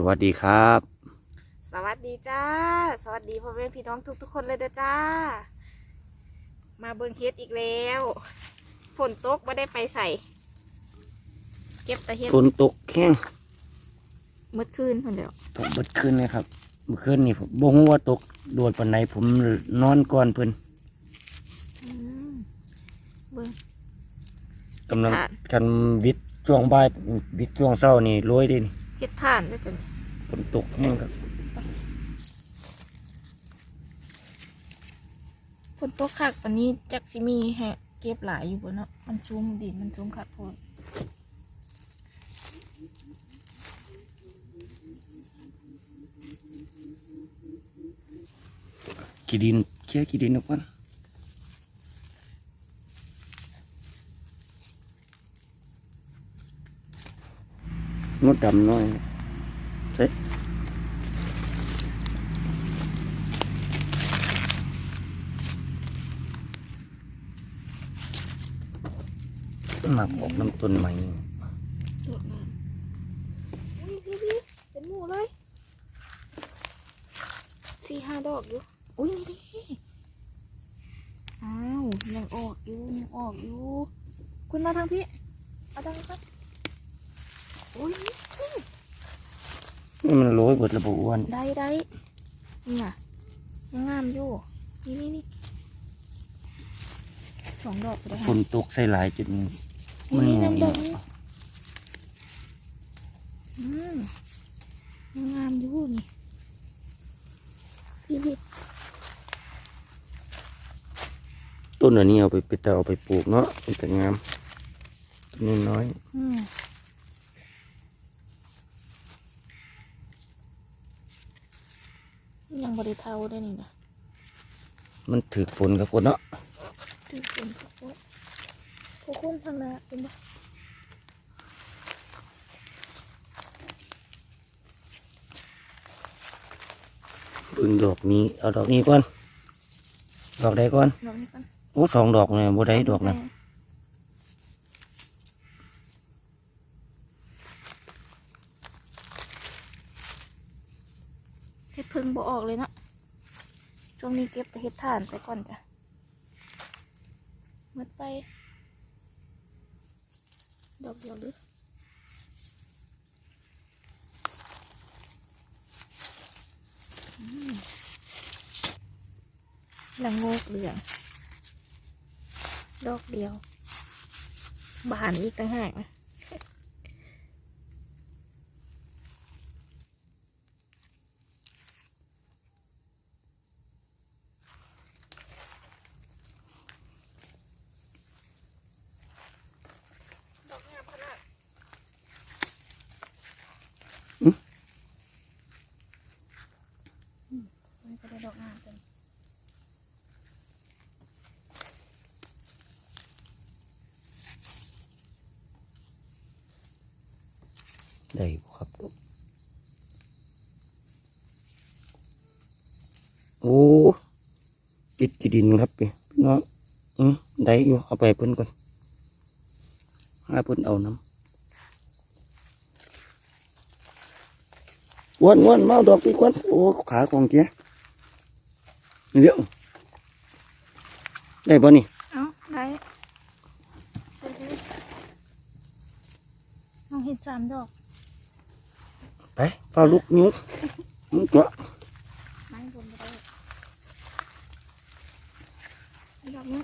สวัสดีครับ สวัสดีจ้า สวัสดีพ่อแม่พี่น้องทุกๆคนเลยเด้อจ้า มาเบิ่งเฮ็ดอีกแล้วฝนตกไม่ได้ไปใส่ เก็บแต่เฮ็ดฝนตกแข้งเมื่อคืนคนเดียวตกเบิดคืนเลยครับ เมื่อคืนนี่ผมบ่ฮู้ว่าตกโดดปานใดผมนอนก่อนเพิ่นอืมเบิ่งกำลังค่ะกันวิทย์ช่วงบ่ายวิทย์ช่วงเช้านี่โรยเด้นี่ เฮ็ดท่านได้อจ้ะนี่ฝนตกแห้งครับฝนตกคักวันนี้จักสิมีแฮะเก็บหลายอยู่บ่เนาะมันชุ่มดินมันชุ่มคักโพดขี้ดินเคลียร์ขี้ดินออกก่อน งดดำน้อยใช่หมักออกน้ำต้นใหม่อุ้ยพี่พี่เป็นหมูเลยสี่ห้าดอกอยู่ อุ้ยนี่ดิอ้าว ยังออกอยู่ ยังออกอยู่ คุณมาทางพี่เอาดังครับ นี่มันโรยเบิดระบุอ้วนได้ได้เนี่ยยังงามอยู่นี่นี่นี่สองดอกเลยฝค่ะนตกใส่หลายจุดนี่มันนี่หน้ำดยัองกนี่อืมยังงามอยู่นี่พี่พี่ต้นอันนี้เอาไปไปแต่เอาไปปลูกเนาะเป็นแต่งามต้นน้อยอืม ยังบริเทาได้นี่นะๆมันถือฝนกับฝนเนาะดูเป็นพวกพวกพวกคุณทางหน้าเป็นปะเพึ่งดอกนี้เอาดอกนี้ก่อน ดอกใดก่อนลองนี่กันโอ้สองดอกเลยบ่ได้ดอกนะ เฮ็ดพึ่งบ่ออกเลยเนาะช่ วงนี้เก็บแต่เฮ็ดถ่านไปก่อนจ้ะหมดไป ดอกเดียวหรือละงกเหลือง ดอกเดียว บานอีกต่างหากนะ ดอกงามขนาดอืมมันก็ได้ดอกงามจัง ได้ครับโอ้ติดกีดินครับพี่เนาะอืมได้อยู่เอาไปเพิ่นก่อนให้เพิ่นเอาน้ำวนอ้วนมาเอาดอกพี่กวนโอ้ขาของเกี้ยเดี๋ยวได้ป่นี่เอาได้ใส่เลยน้องเห็ดสามดอก ไปเฝ้าลูกนิ้วมึงตัวนั่งบนไปได้ดอกนี้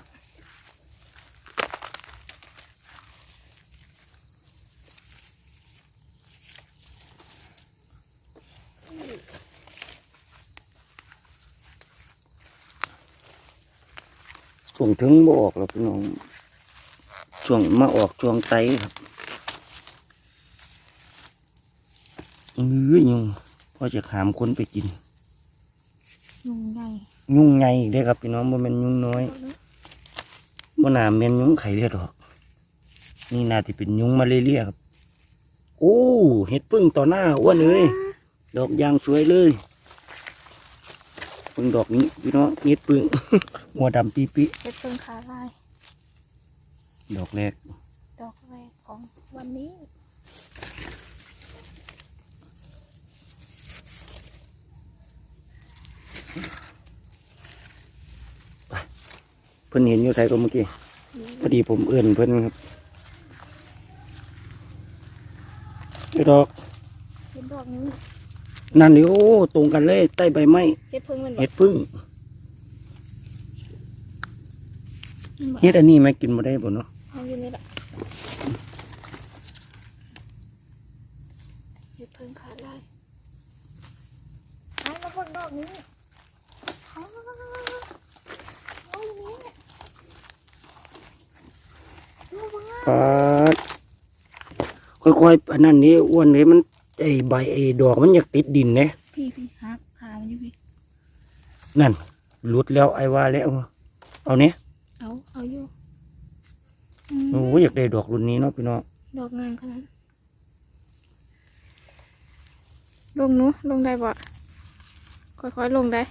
ช่วงถึงบ่ออกแล้วพี่น้องช่วงมาออกช่วงไตครับ เอ้ยยุงพ่อจะขามคนไปกิน ยุงใหญ่ยุงไงเด้อครับพี่น้องบ่แม่นยุงน้อยบ่น่าแม่นยุงไข่เลือดหรอก นี่น่าจะเป็นยุงมาเรียๆครับ โอ้เห็ดพึ่งต่อหน้าอ้วนเลยดอกยางสวยเลยพึ่งดอกนี้พี่น้องเห็ดพึ่ง หัวดำปีปีเห็ดเพิ่งขาลายดอกแรกดอกแรกของวันนี้ พิ่นเห็นอยู่ใส่ก็เมื่อกี้พอดีผมเอื้อนเพิ่นครับเฮ็ดดอกเห็ดดอกนี้นั่นนี่โอ้ตรงกันเลยใต้ใบไม้เห็ดพึ่งมันบ่เฮ็ดพึ่งมันบ่เฮ็ดอันนี้ไหมกินบ่ได้บ่เนาะเอาอยู่นี่แหละเห็ดพึ่งขาดลายเอามาเบิ่งดอกนี้เอาเอาอยู่นี่เอามา ปาดค่อยๆอันนั้นนี่อ้วนนี่มันไอ้ใบไอ้ดอกมันอยากติดดินเด้พี่พี่ฮักขามันอยู่พี่นั่นหลุดแล้วไอ้ว่าแล้ว เอาเนี้ยเอาเอาอยู่อืมโอ้ยอยากได้ดอกรุ่นนี้เนาะพี่น้องดอกงามขนาดนั้นลงหนูลงได้บ่ค่อยๆลงได้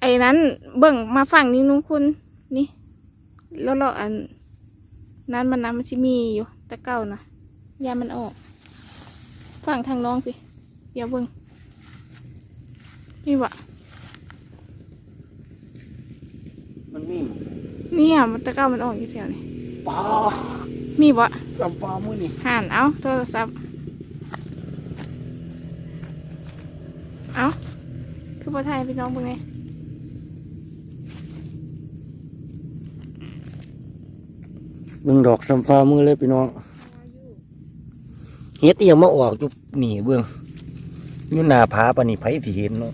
ไอ้นั้นเบิ่งมาฝั่งนี้นู้นคุณนี่แล้วเราอัน นั้นมันน้ำมันชิมีอยู่แตะเก้านะยามันออกฝั่งทางน้องพี่เดี๋ยวเบิ่งนี่บ่มันมีเนี่ยมันตะเก้ามันออกอยู่แถวนี้ปลามีบ่ลำปลามือนี่ห่านเอาโทรศัพท์เอาคือพอไทยพี่น้องเป็นไง เบิ่งดอกสำฟ้ามือเลยพี่น้องเฮ็ดเอียงมาออกจุบหนีเบิ่งอยู่หน้าผาปานนี่ไผสิเห็นเนาะ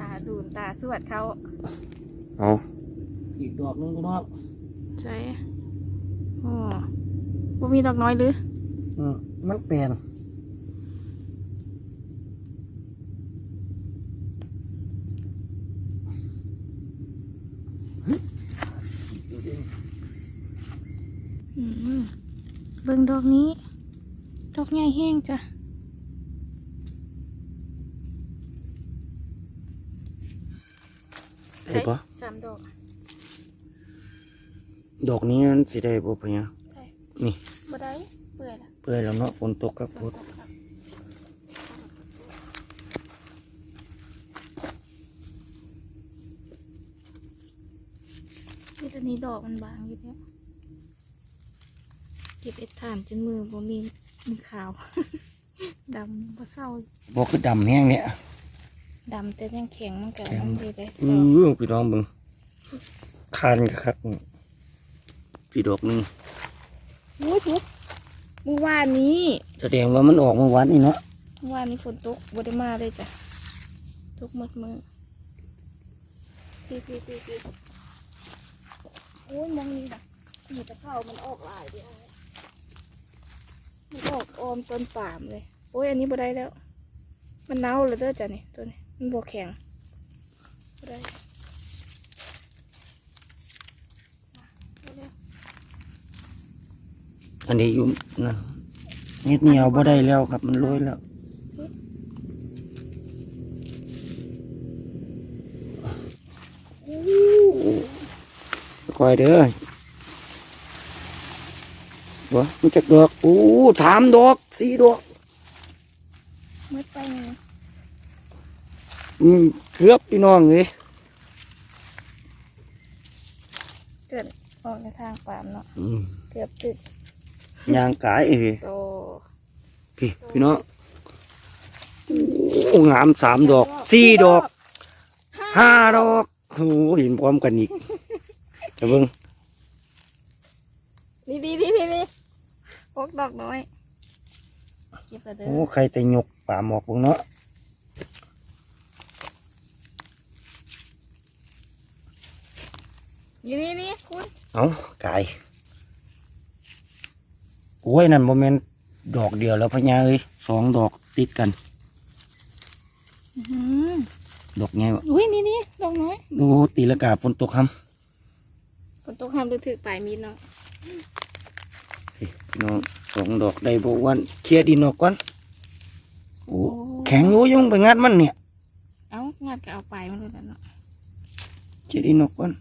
ตาดูนตาสวดเขาเอาอีกดอกหนึงพี่น้องใช่โอ้บ่มีดอกน้อยหรืออืมมันแปลนเฮ้ย อืม เบิ่งดอกนี้ ดอกใหญ่แห้งจ้ะได้ปะสามดอก ดอกนี้มันสิได้บ่พะเนี่ยใช่นี่บ่ได้เปื่อยละเปื่อยแล้วเนาะฝนตกครับพุดนี่ตอนนี้ดอกมันบางอยู่แล้ว เก็บเอ็ดถ่านจนมือบ่มีมีขาว ดำบ่เศร้าบ่คือดำแห้งเนี่ยดำแต่ยังแข็งมันก็แข็งนั่นดีเลยอือพี่น้องเบิ่งคานกะคักนี่พี่ดอกหนึงอุ้ยทุกเมื่อวานนี้แสดงว่ามันออกเมื่อวานนี่เนาะเมื่อวานนี้ฝนตกบไดมาเลยจ้ะตกหมดมือพี่พี่พี่พี่โอ้ยมองนี่นะนี่ตะเข้ามันออกหลายเดียว มันออกออมต้นปามเลย โอ้ยอันนี้บ่ได้แล้ว มันเน่าเลยเด้อจ้ะนี่ตัวนี้ มันบวแข็งบ่ได้อันนี้อยู่นั่นนิดเหนียวบ่ได้แล้วครับมันโรยแล้วคอยเด้อ บ่มันจักดอกโอ้สามดอกสี่ดอกมืดไปไงอืมเกือบพี่น้องเลยเกิดออกในทางปามเนาะอืมเกือบตึกยางกายเอ้ยโตพี่พี่น้องโอ้งามสามดอกสี่ดอกห้าดอกโอ้เห็นพร้อมกันอีกจะเบิ่งพี่พี่พี่พี่พี่พ กดอกน้อยเก็บแล้วเด้โอ้อใครแต่ยกป่าหมอกเบิ่งเนาะนี่นี่นี่คุณเอากายโอ้ยนั่นโมเมนดอกเดียวแล้วพะญาเอ้ยสองดอกติดกัน อื้อหือดอกไงวะอุ้ยนี่นี่ดอกน้อยโอ้ตีละกาฝนตกคฝนตกห้ามดูถือปลายมีดเนาะำพี่พี่ น้องสองดอกได้บอ้วันเคลียร์ดินออกก่อนโอ้แข็งอยู่ยังไปงัดมันเนี่ย เอางัดก็เอาไปมันเลยเนาะเคลียร์ดินออกก่อน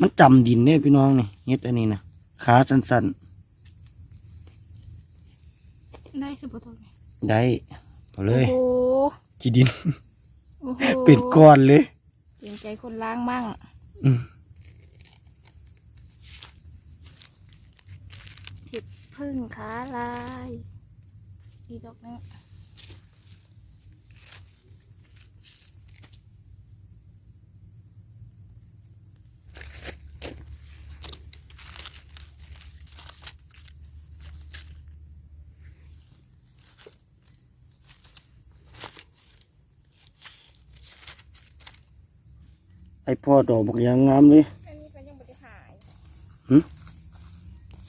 มันจำดินเนี่ยพี่น้องนี่เฮ็ดอันนี้นะขาสั้นได้คือบ่ตกนี่ได้เอาเลยโอ้โหขี้ดิน โอ้โหเป็นก้อนเลยเกรงใจคนล้างมั่งอืม พึ่งขาลายอีดอกนึงไอพ่อดอกบอกยางงามเลย อันนี้ก็ยังไม่ได้หาย หึ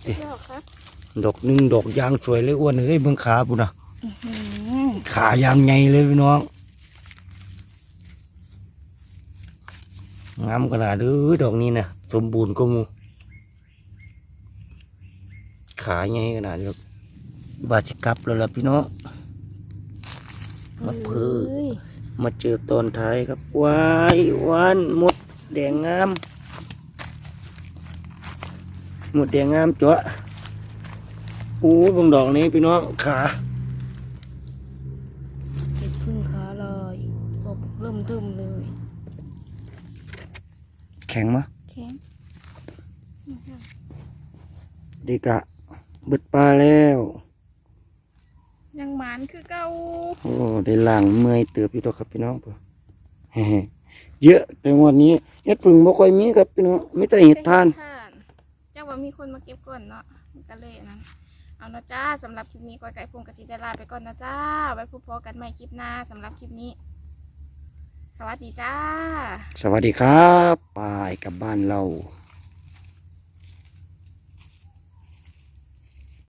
เอ๊ะ ดอกครับ ดอกหนึ่งดอกยางสวยเลยอ้วนเอ้ยเบิ่งขาปุ่นนะอื้อหือขายางใหญ่เลยพี่น้องงามขนาดเด้อดอกนี้นะสมบูรณ์ก็มูขาใหญ่ขนาดนี้ครับบาดจะกลับแล้วล่ะพี่น้องมาเพิ่งอ้ยมาเจอตอนท้ายครับว้ายหวานหมดแดงงาม หมดแดงงามจ้ะ อู้บางดอกนี้พี่น้องขาเห็ดพึ่งขาลายดอกเริ่มตึมเลย แข็งมะแข็งเด็กอะเบิดปลาแล้ว ยังหมานคือเก่าโอ้ได้ล่างเมื่อยเติบอยู่ดอกครับพี่น้องเพิ่นเฮ้ๆเยอะแต่วันนี้เห็ดพึ่งบ่ค่อยมีครับพี่น้องไม่แต่เห็ดทานเจ้าว่ามีคนมาเก็บก่อนเนาะมันก็เลยนั้น เอาเนะจ้าสำหรับคลิปนี้ก้อยไก่พงกะจิได้ลาไปก่อนนะจ้า ไว้พบพอกันใหม่คลิปหน้าสำหรับคลิปนี้ สวัสดีจ้า สวัสดีครับไปกลับบ้านเรา